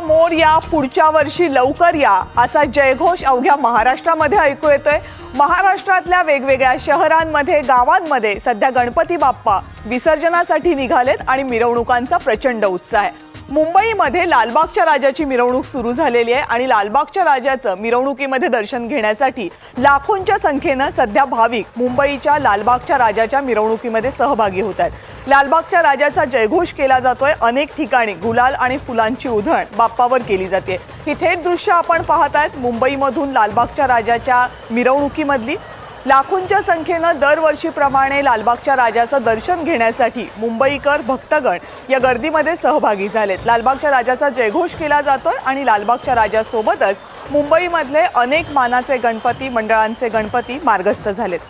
मोर या पुढच्या वर्षी लवकर या असा जयघोष अवघ्या महाराष्ट्रामध्ये ऐकू येतोय. महाराष्ट्रातल्या वेगवेगळ्या शहरांमध्ये गावांमध्ये सध्या गणपती बाप्पा विसर्जनासाठी निघालेत आणि मिरवणुकांचा प्रचंड उत्साह आहे. मुंबईमध्ये लालबागच्या राजाची मिरवणूक सुरू झालेली आहे आणि लालबागच्या राजाचं मिरवणुकीमध्ये दर्शन घेण्यासाठी लाखोंच्या संख्येनं सध्या भाविक मुंबईच्या लालबागच्या राजाच्या मिरवणुकीमध्ये सहभागी होत आहेत. लालबागच्या राजाचा जयघोष केला जातोय. अनेक ठिकाणी गुलाल आणि फुलांची उधळण बाप्पावर केली जाते. ही थेट दृश्य आपण पाहत आहेत मुंबईमधून लालबागच्या राजाच्या मिरवणुकीमधली. लाखोंच्या संख्येनं दरवर्षीप्रमाणे लालबागच्या राजाचं दर्शन घेण्यासाठी मुंबईकर भक्तगण या गर्दीमध्ये सहभागी झालेत. लालबागच्या राजाचा जयघोष केला जातोय आणि लालबागच्या राजासोबतच मुंबईमधले अनेक मानाचे गणपती मंडळांचे गणपती मार्गस्थ झालेत.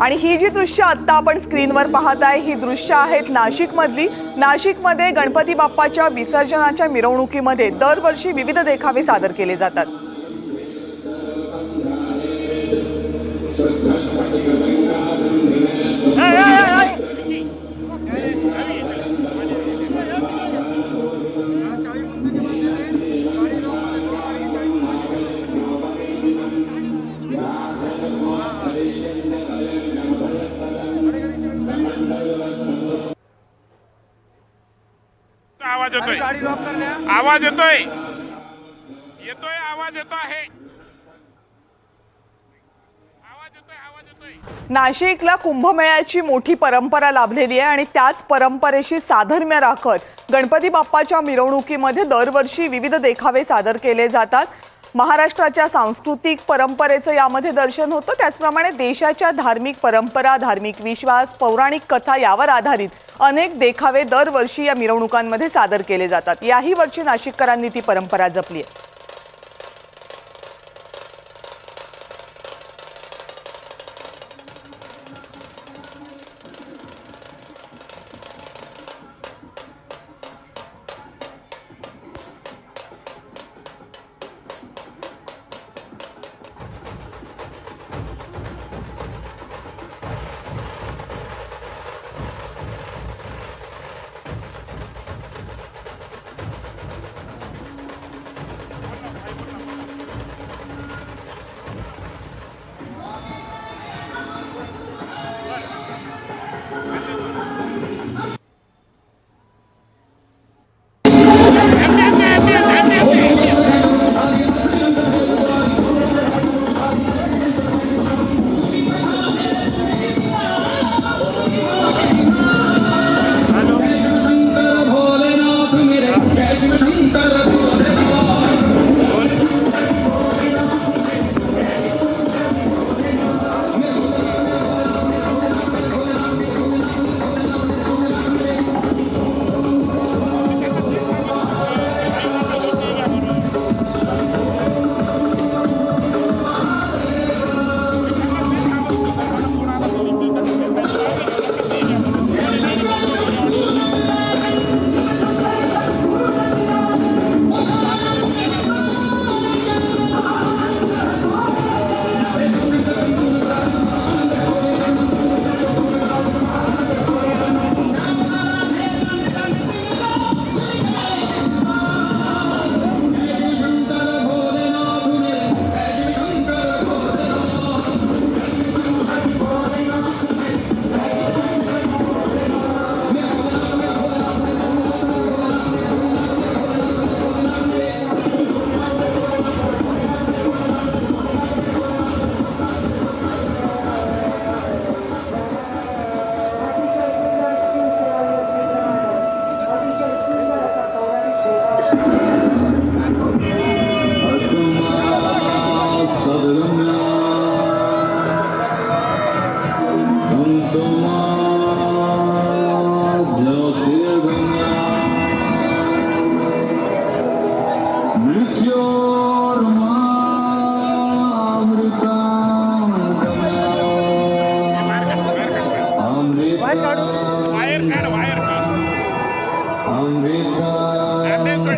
आणि ही जी दृश्य आत्ता आपण स्क्रीनवर पाहत आहे ही दृश्य आहेत नाशिकमधली. नाशिकमध्ये गणपती बाप्पाच्या विसर्जनाच्या मिरवणुकीमध्ये दरवर्षी विविध देखावे सादर केले जातात. येतोय. गाडी लॉक करण्या आवाज येतोय. येतोय आवाज येतो आहे. आवाज येतोय आवाज येतोय. नाशिकला कुंभमेळ्याची मोठी परंपरा लाभलेली आहे आणि त्याच परंपरेशी साधर्म्य राखत गणपती बाप्पाच्या मिरवणुकीमध्ये दरवर्षी विविध देखावे सादर केले जातात. महाराष्ट्राच्या सांस्कृतिक परंपरेचं यामध्ये दर्शन होतं. त्याचप्रमाणे देशाच्या धार्मिक परंपरा धार्मिक विश्वास पौराणिक कथा यावर आधारित अनेक देखावे दरवर्षी या मिरवणुकांमध्ये सादर केले जातात. याही वर्षी नाशिककरांनी ती परंपरा जपली आहे.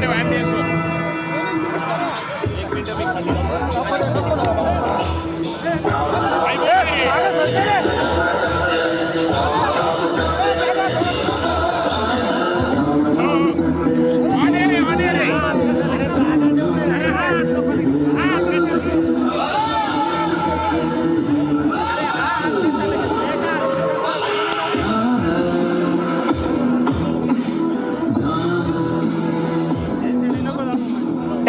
Anyway,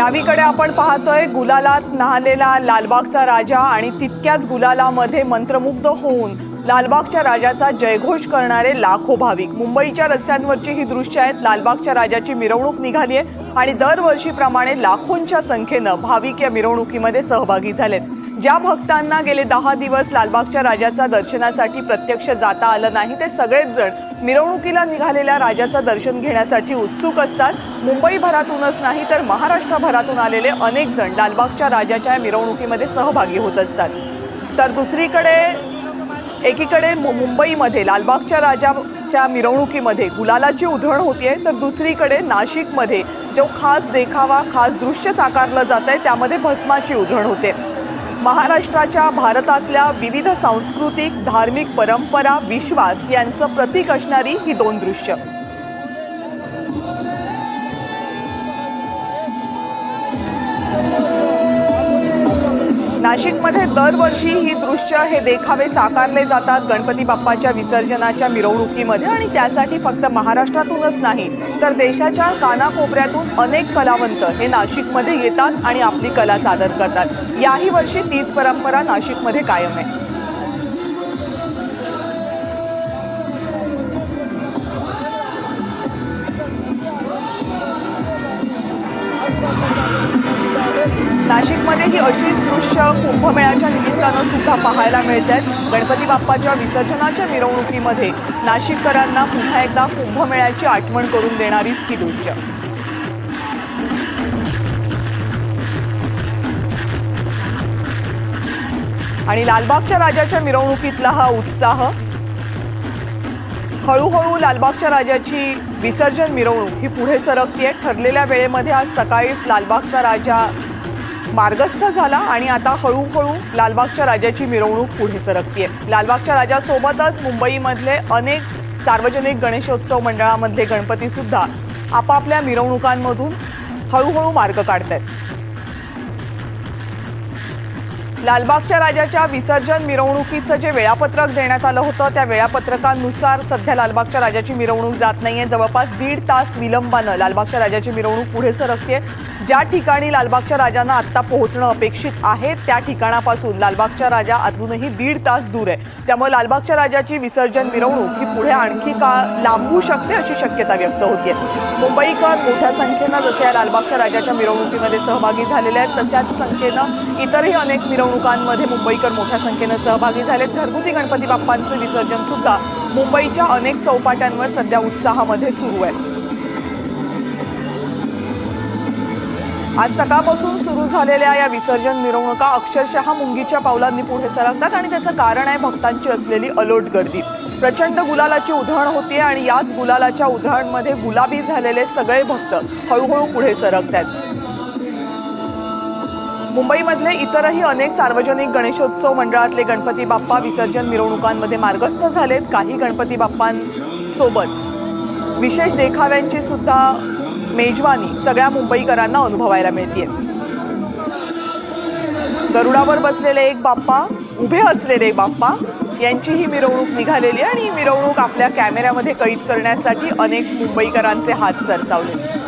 डावीकडे आपण पाहतोय गुलालात न्हालेला लालबागचा राजा आणि तितक्याच गुलालामध्ये मंत्रमुग्ध होऊन लालबागच्या राजाचा जयघोष करणारे लाखो भाविक. मुंबईच्या रस्त्यांवरची ही दृश्य आहेत. लालबागच्या राजाची मिरवणूक निघाली आहे आणि दरवर्षीप्रमाणे लाखोंच्या संख्येनं भाविक या मिरवणुकीमध्ये सहभागी झालेत. ज्या भक्तांना गेले दहा दिवस लालबागच्या राजाचा दर्शनासाठी प्रत्यक्ष जाता आलं नाही ते सगळेच जण मिरवणुकीला निघालेल्या राजाचं दर्शन घेण्यासाठी उत्सुक असतात. मुंबईभरातूनच नाही तर महाराष्ट्रभरातून आलेले अनेक जण लालबागच्या राजाच्या मिरवणुकीमध्ये सहभागी होत असतात. तर दुसरीकडे एकीकडे मु- मुंबईमध्ये लालबागच्या राजाच्या मिरवणुकीमध्ये गुलालाची उधळण होतीये तर दुसरीकडे नाशिकमध्ये जो खास देखावा खास दृश्य साकारलं जात आहे त्यामध्ये भस्माची उधळण होते. महाराष्ट्राच्या भारतातल्या विविध सांस्कृतिक धार्मिक परंपरा विश्वास यांचं प्रतीक असणारी ही दोन दृश्य. नाशिकमध्ये दरवर्षी ही दृश्य हे देखावे साकारले जातात गणपती बाप्पाच्या विसर्जनाच्या मिरवणुकीमध्ये आणि त्यासाठी फक्त महाराष्ट्रातूनच नाही तर देशाच्या कानाकोपऱ्यातून अनेक कलावंत हे नाशिकमध्ये येतात आणि आपली कला सादर करतात. याही वर्षी तीच परंपरा नाशिकमध्ये कायम आहे. नाशिकमध्ये ही अशीच दृश्य कुंभमेळ्याच्या निमित्तानं सुद्धा पाहायला मिळत आहेत गणपती बाप्पाच्या विसर्जनाच्या मिरवणुकीमध्ये नाशिककरांना पुन्हा एकदा कुंभमेळ्याची आठवण करून देणारी ही दृश्य. आणि लालबागच्या राजाच्या मिरवणुकीतला हा उत्साह हळूहळू लालबागच्या राजाची विसर्जन मिरवणूक ही पुढे सरकतीये. ठरलेल्या वेळेमध्ये आज सकाळीच लालबागचा राजा मार्गस्थ झाला आणि आता हळूहळू लालबागच्या राजाची मिरवणूक पुढे सरकतीये. लालबागच्या राजासोबतच मुंबईमधले अनेक सार्वजनिक गणेशोत्सव मंडळामधले गणपतीसुद्धा आपापल्या मिरवणुकांमधून हळूहळू मार्ग काढत आहेत लालबागच्या राजाच्या विसर्जन मिरवणुकीचं जे वेळापत्रक देण्यात आलं होतं त्या वेळापत्रकानुसार सध्या लालबागच्या राजाची मिरवणूक जात नाहीये. जवळपास दीड तास विलंबानं लालबागच्या राजाची मिरवणूक पुढे सरकते ज्या ठिकाणी लालबागच्या राजांना आत्ता पोहोचणं अपेक्षित आहे त्या ठिकाणापासून लालबागच्या राजा अजूनही दीड तास दूर आहे. त्यामुळे लालबागच्या राजाची विसर्जन मिरवणूक ही पुढे आणखी काळ लांबू शकते अशी शक्यता व्यक्त होतीये. मुंबईकर मोठ्या संख्येनं जसे या लालबागच्या राजाच्या मिरवणुकीमध्ये सहभागी झालेले आहेत तशाच संख्येनं इतरही अनेक मिरवणूक मिरवणुकांमध्ये मुंबईकर मोठ्या संख्येनं सहभागी झालेत. घरगुती गणपती बाप्पांचं विसर्जन सुद्धा मुंबईच्या अनेक चौपाट्यांवर सध्या उत्साहामध्ये सुरू आहे. आज सकाळपासून सुरू झालेल्या या विसर्जन मिरवणुका अक्षरशः मुंगीच्या पावलांनी पुढे सरकतात आणि त्याचं कारण आहे भक्तांची असलेली अलोट गर्दी. प्रचंड गुलालाची उधळण होती आणि याच गुलालाच्या उधळणमध्ये गुलाबी झालेले सगळे भक्त हळूहळू पुढे सरकत आहेत मुंबईमधले इतरही अनेक सार्वजनिक गणेशोत्सव मंडळातले गणपती बाप्पा विसर्जन मिरवणुकांमध्ये मार्गस्थ झालेत काही गणपती बाप्पांसोबत. विशेष देखाव्यांची सुद्धा मेजवानी सगळ्या मुंबईकरांना अनुभवायला मिळते गरुडावर बसलेले एक बाप्पा उभे असलेले एक बाप्पा यांची ही मिरवणूक निघालेली आहे आणि ही मिरवणूक आपल्या कॅमेऱ्यामध्ये कैद करण्यासाठी अनेक मुंबईकरांचे हात सरसावले